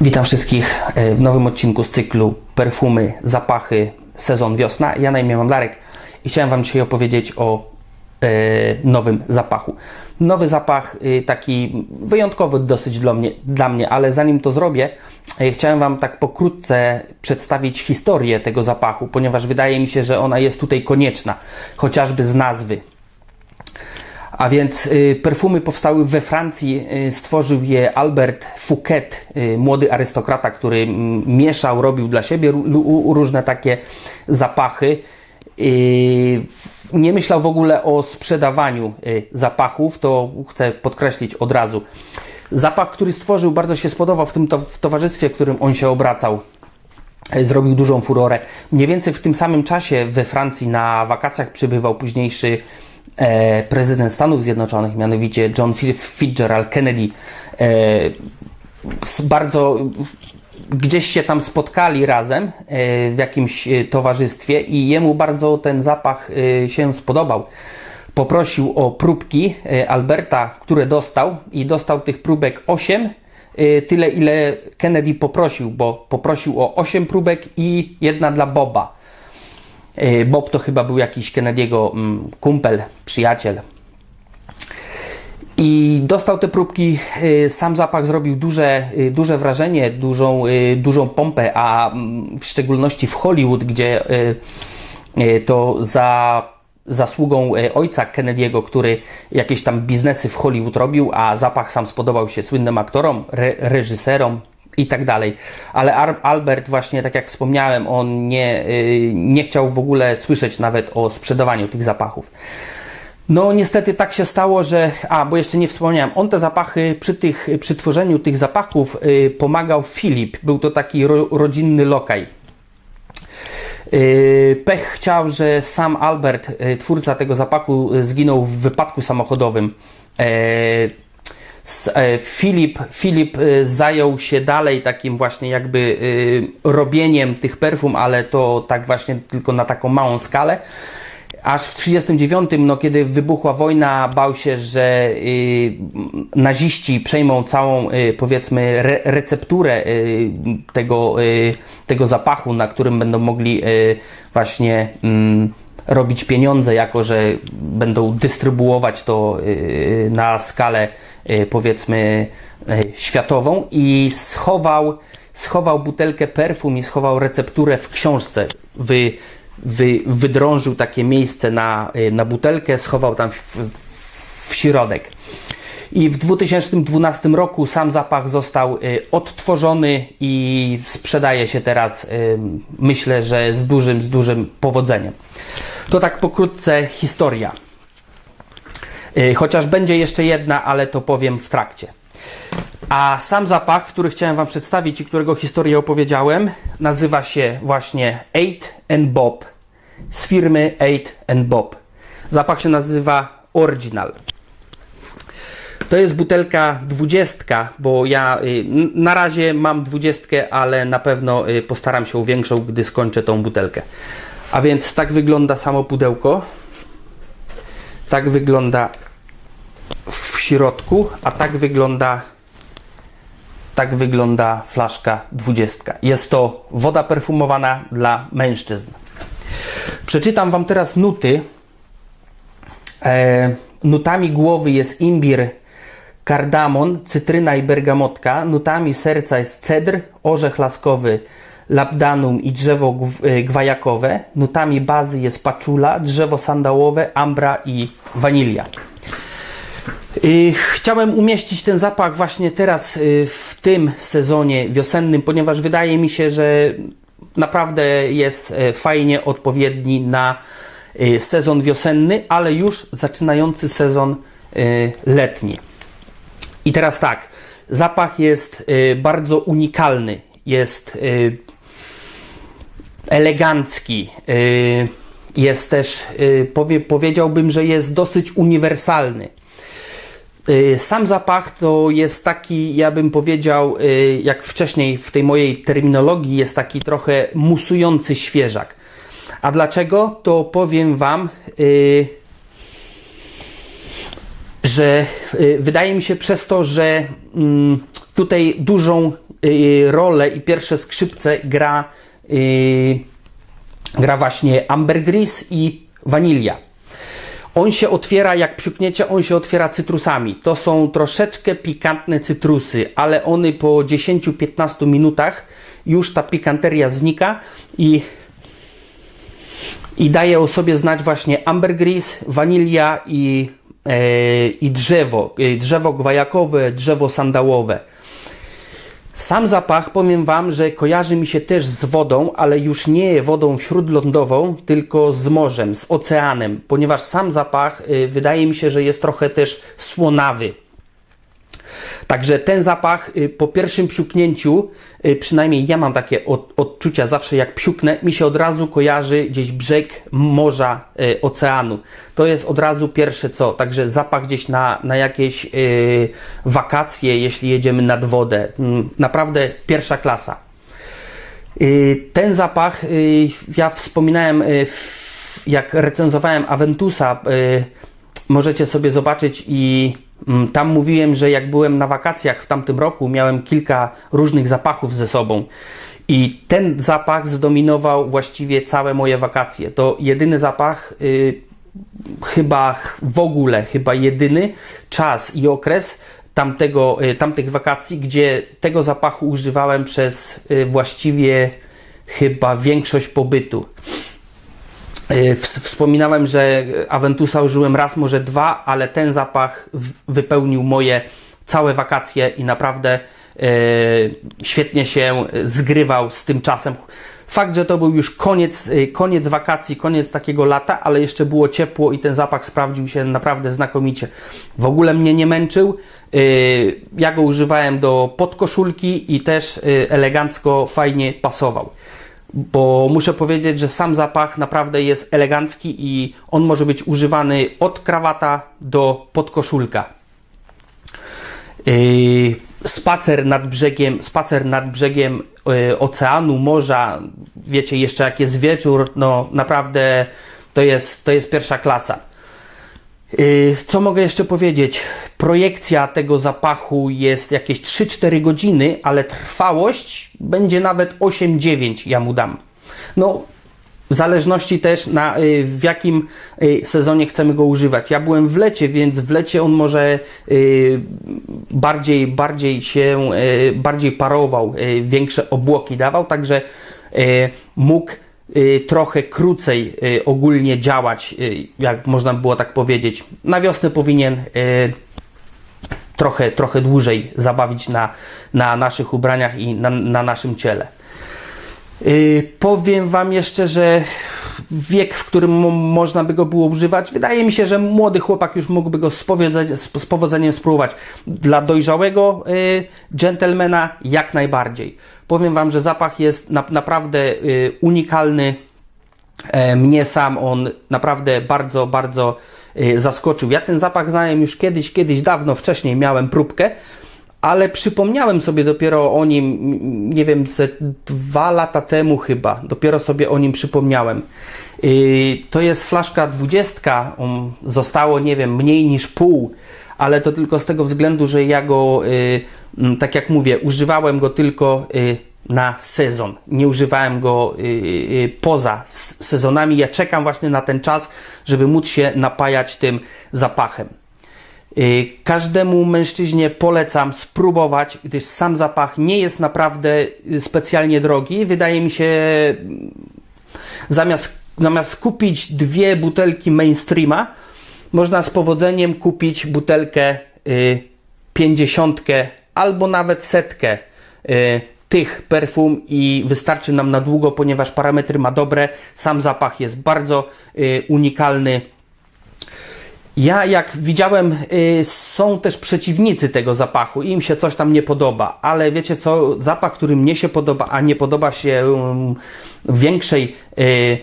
Witam wszystkich e, w nowym odcinku z cyklu Perfumy, Zapachy, Sezon Wiosna. Ja na imię mam Darek i chciałem Wam dzisiaj opowiedzieć o e, nowym zapachu. Nowy zapach, e, taki wyjątkowy dosyć dla mnie, dla mnie, ale zanim to zrobię, e, chciałem Wam tak pokrótce przedstawić historię tego zapachu, ponieważ wydaje mi się, że ona jest tutaj konieczna, chociażby z nazwy. A więc y, perfumy powstały we Francji, y, stworzył je Albert Fouquet, y, młody arystokrata, który mm, mieszał, robił dla siebie różne takie zapachy. Nie myślał w ogóle o sprzedawaniu zapachów, to chcę podkreślić od razu. Zapach, który stworzył, bardzo się spodobał w tym to, w towarzystwie, w którym on się obracał e, zrobił dużą furorę. Mniej więcej w tym samym czasie we Francji na wakacjach przybywał późniejszy prezydent Stanów Zjednoczonych, mianowicie John Fitzgerald Kennedy. E, bardzo gdzieś się tam spotkali razem e, w jakimś e, towarzystwie i jemu bardzo ten zapach e, się spodobał. Poprosił o próbki e, Alberta, które dostał i dostał tych próbek 8 y, tyle ile Kennedy poprosił, bo poprosił o 8 próbek i jedna dla Boba. Y, Bob to chyba był jakiś Kennedy'ego mm, kumpel, przyjaciel. I dostał te próbki, y, sam zapach zrobił duże, y, duże wrażenie, dużą, dużą pompę, a mm, w szczególności w Hollywood, gdzie to za zasługą ojca Kennedy'ego, który jakieś tam biznesy w Hollywood robił, a zapach sam spodobał się słynnym aktorom, re, reżyserom i tak dalej. Ale Albert właśnie, tak jak wspomniałem, on nie, y, nie chciał w ogóle słyszeć nawet o sprzedawaniu tych zapachów. No niestety tak się stało, że, a bo jeszcze nie wspomniałem, on te zapachy, przy, tych, przy tworzeniu tych zapachów y, pomagał Filip, był to taki ro, rodzinny lokaj. Yy, Pech chciał, że sam Albert, twórca tego zapachu, zginął w wypadku samochodowym. E, Filip, Filip yy, zajął się dalej takim właśnie jakby yy, robieniem tych perfum, ale to tak właśnie tylko na taką małą skalę. Aż w 1939, no, kiedy wybuchła wojna, bał się, że y, naziści przejmą całą, y, powiedzmy, re, recepturę y, tego, y, tego zapachu, na którym będą mogli y, właśnie mm, robić pieniądze, jako że będą dystrybuować to y, na skalę, y, powiedzmy, y, światową i schował, schował butelkę perfum i schował recepturę w książce. Wy, wy, wydrążył takie miejsce na, y, na butelkę, schował tam w, w, środek. I w 2012 roku sam zapach został y, odtworzony i sprzedaje się teraz, y, myślę, że z dużym, z dużym powodzeniem. To tak pokrótce historia. Y, Chociaż będzie jeszcze jedna, ale to powiem w trakcie. A sam zapach, który chciałem Wam przedstawić i którego historię opowiedziałem, nazywa się właśnie Eight and Bob z firmy Eight and Bob. Zapach się nazywa Original. To jest butelka 20, bo ja y, na razie mam 20, ale na pewno y, postaram się o większą, gdy skończę tą butelkę. A więc tak wygląda samo pudełko. Tak wygląda w środku, a tak wygląda tak wygląda flaszka 20. Jest to woda perfumowana dla mężczyzn. Przeczytam Wam teraz nuty. E, nutami głowy jest imbir, kardamon, cytryna i bergamotka. Nutami serca jest cedr, orzech laskowy, labdanum i drzewo e, gwajakowe. Nutami bazy jest paczula, drzewo sandałowe, ambra i wanilia. Chciałem umieścić ten zapach właśnie teraz y, w tym sezonie wiosennym, ponieważ wydaje mi się, że naprawdę jest e, fajnie odpowiedni na sezon wiosenny, ale już zaczynający sezon letni. I teraz tak, zapach jest bardzo unikalny, jest elegancki, y, jest też, y, powie, powiedziałbym, że jest dosyć uniwersalny. Y, Sam zapach to jest taki, ja bym powiedział, jak wcześniej w tej mojej terminologii, jest taki trochę musujący świeżak. A dlaczego? To powiem Wam, że wydaje mi się przez to, że mm, tutaj dużą rolę i pierwsze skrzypce gra, gra właśnie ambergris i wanilia. On się otwiera, jak psiukniecie, on się otwiera cytrusami. To są troszeczkę pikantne cytrusy, ale one po 10-15 minutach już ta pikanteria znika i, i daje o sobie znać właśnie ambergris, wanilia i, e, i drzewo. E, drzewo gwajakowe, drzewo sandałowe. Sam zapach, powiem Wam, że kojarzy mi się też z wodą, ale już nie wodą śródlądową, tylko z morzem, z oceanem, ponieważ sam zapach y, wydaje mi się, że jest trochę też słonawy. Także ten zapach y, po pierwszym psiuknięciu, y, przynajmniej ja mam takie od, odczucia zawsze jak psiuknę, mi się od razu kojarzy gdzieś brzeg morza, y, oceanu. To jest od razu pierwsze co, także zapach gdzieś na, na jakieś wakacje, jeśli jedziemy nad wodę. Mm, Naprawdę pierwsza klasa. Ten zapach, ja wspominałem, jak recenzowałem Aventusa, możecie sobie zobaczyć i tam mówiłem, że jak byłem na wakacjach w tamtym roku, miałem kilka różnych zapachów ze sobą. I ten zapach zdominował właściwie całe moje wakacje. To jedyny zapach, y, chyba w ogóle, chyba jedyny czas i okres tamtego, y, tamtych wakacji, gdzie tego zapachu używałem przez y, właściwie chyba większość pobytu. Ws- Wspominałem, że Aventusa użyłem raz, może dwa, ale ten zapach wypełnił moje całe wakacje i naprawdę y, świetnie się zgrywał z tym czasem. Fakt, że to był już koniec, y, koniec wakacji, koniec takiego lata, ale jeszcze było ciepło i ten zapach sprawdził się naprawdę znakomicie. W ogóle mnie nie męczył. Ja go używałem do podkoszulki i też elegancko, fajnie pasował bo muszę powiedzieć, że sam zapach naprawdę jest elegancki i on może być używany od krawata do podkoszulka. Yy, spacer nad brzegiem, spacer nad brzegiem yy, oceanu, morza, wiecie, jeszcze jak jest wieczór, no naprawdę to jest, to jest pierwsza klasa. Yy, Co mogę jeszcze powiedzieć? Projekcja tego zapachu jest jakieś 3-4 godziny, ale trwałość będzie nawet 8-9 ja mu dam. No, w zależności też na y, w jakim y, sezonie chcemy go używać. Ja byłem w lecie, więc w lecie on może y, bardziej, bardziej się, y, bardziej parował, y, większe obłoki dawał, także y, mógł y, trochę krócej y, ogólnie działać, y, jak można było tak powiedzieć. Na wiosnę powinien y, trochę, trochę dłużej zabawić na, na naszych ubraniach i na, na naszym ciele. Powiem Wam jeszcze, że wiek, w którym mo- można by go było używać, wydaje mi się, że młody chłopak już mógłby go z, powodzeniem spróbować. Dla dojrzałego yy, gentlemana jak najbardziej. Powiem Wam, że zapach jest na, naprawdę yy, unikalny. E, mnie sam on naprawdę bardzo, bardzo y, zaskoczył. Ja ten zapach znałem już kiedyś, kiedyś dawno wcześniej miałem próbkę, ale przypomniałem sobie dopiero o nim, nie wiem, ze dwa lata temu chyba, dopiero sobie o nim przypomniałem. Y, To jest flaszka 20, um, zostało, nie wiem, mniej niż pół, ale to tylko z tego względu, że ja go, y, tak jak mówię, używałem go tylko y, na sezon. Nie używałem go y, y, poza sezonami. Ja czekam właśnie na ten czas, żeby móc się napajać tym zapachem. Każdemu mężczyźnie polecam spróbować, gdyż sam zapach nie jest naprawdę specjalnie drogi. Wydaje mi się, mm, zamiast, zamiast kupić dwie butelki mainstreama, można z powodzeniem kupić butelkę 50 albo nawet setkę y, tych perfum i wystarczy nam na długo, ponieważ parametry ma dobre. Sam zapach jest bardzo y, unikalny. Ja jak widziałem, y, są też przeciwnicy tego zapachu i im się coś tam nie podoba, ale wiecie co, zapach, który mnie się podoba, a nie podoba się um, większej y,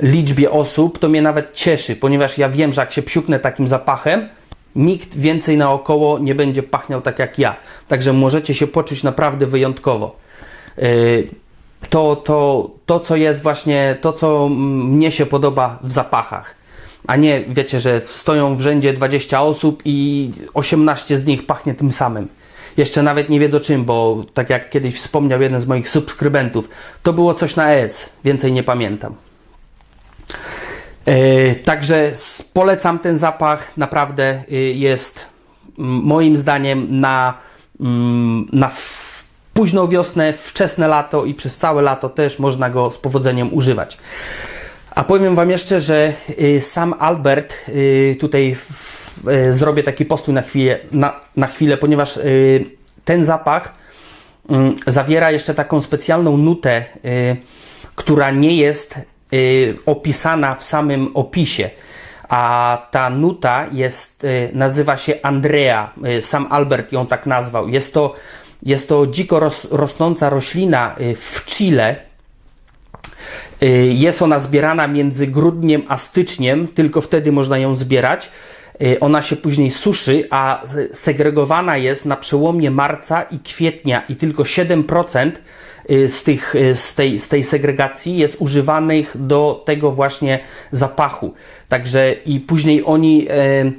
liczbie osób, to mnie nawet cieszy, ponieważ ja wiem, że jak się psiuknę takim zapachem, nikt więcej naokoło nie będzie pachniał tak jak ja. Także możecie się poczuć naprawdę wyjątkowo. Y, to, to, to, co jest właśnie, to, co mnie się podoba w zapachach. A nie, wiecie, że stoją w rzędzie 20 osób i 18 z nich pachnie tym samym. Jeszcze nawet nie wiedzą czym, bo tak jak kiedyś wspomniał jeden z moich subskrybentów, to było coś na EC, więcej nie pamiętam. E, Także polecam ten zapach, naprawdę y, jest moim zdaniem na, mm, na późną wiosnę, wczesne lato i przez całe lato też można go z powodzeniem używać. A powiem Wam jeszcze, że y, sam Albert y, tutaj zrobię taki postój na chwilę, na, na chwilę ponieważ ten zapach mm, zawiera jeszcze taką specjalną nutę, która nie jest opisana w samym opisie. A ta nuta jest, y, nazywa się Andrea. Y, Sam Albert ją tak nazwał. Jest to, jest to dziko ros, rosnąca roślina y, w Chile. Y, Jest ona zbierana między grudniem a styczniem, tylko wtedy można ją zbierać. Y, Ona się później suszy, a segregowana jest na przełomie marca i kwietnia i tylko 7% y, z, tych, y, z, tej, z tej segregacji jest używanych do tego właśnie zapachu. Także i później oni e,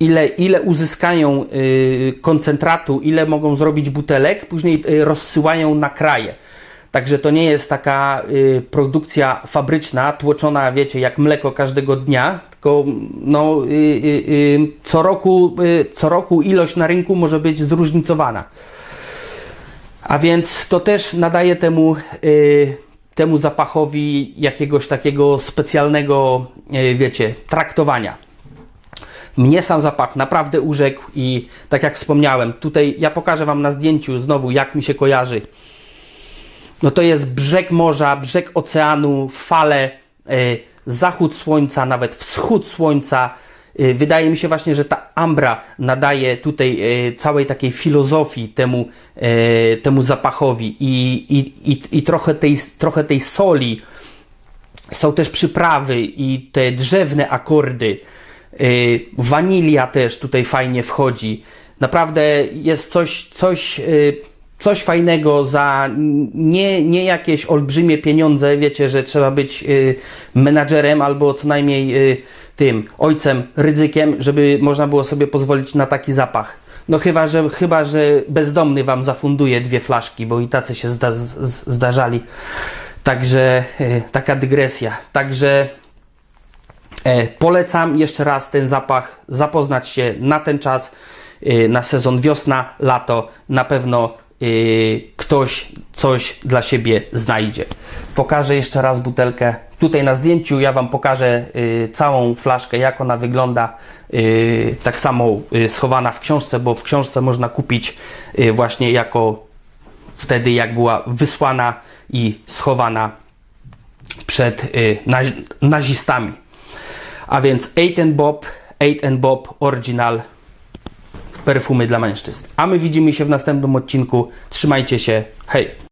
ile, ile uzyskają y, koncentratu, ile mogą zrobić butelek, później y, rozsyłają na kraje. Także to nie jest taka y, produkcja fabryczna, tłoczona, wiecie, jak mleko każdego dnia, tylko no, y, y, y, co, roku, y, co roku ilość na rynku może być zróżnicowana. A więc to też nadaje temu, y, temu zapachowi jakiegoś takiego specjalnego, y, wiecie, traktowania. Mnie sam zapach naprawdę urzekł i tak jak wspomniałem, tutaj ja pokażę Wam na zdjęciu znowu, jak mi się kojarzy. No to jest brzeg morza, brzeg oceanu, fale, y, zachód słońca, nawet wschód słońca. Y, Wydaje mi się właśnie, że ta ambra nadaje tutaj y, całej takiej filozofii temu, y, temu zapachowi i, i, i, i trochę, tej, trochę tej soli. Są też przyprawy i te drzewne akordy. Wanilia też tutaj fajnie wchodzi. Naprawdę jest coś, coś, coś fajnego za nie, nie jakieś olbrzymie pieniądze. Wiecie, że trzeba być menadżerem albo co najmniej tym ojcem ryzykiem, żeby można było sobie pozwolić na taki zapach. No chyba, że, chyba, że bezdomny wam zafunduje dwie flaszki, bo i tacy się zda, z, zdarzali. Także y, taka dygresja. Także E, Polecam jeszcze raz ten zapach, zapoznać się na ten czas, y, na sezon wiosna, lato. Na pewno ktoś coś dla siebie znajdzie. Pokażę jeszcze raz butelkę. Tutaj na zdjęciu ja Wam pokażę y, całą flaszkę, jak ona wygląda. Y, Tak samo y, schowana w książce, bo w książce można kupić y, właśnie jako wtedy, jak była wysłana i schowana przed y, naz- nazistami. A więc 8 Bob, 8 Bob Original perfumy dla mężczyzn. A my widzimy się w następnym odcinku. Trzymajcie się. Hej!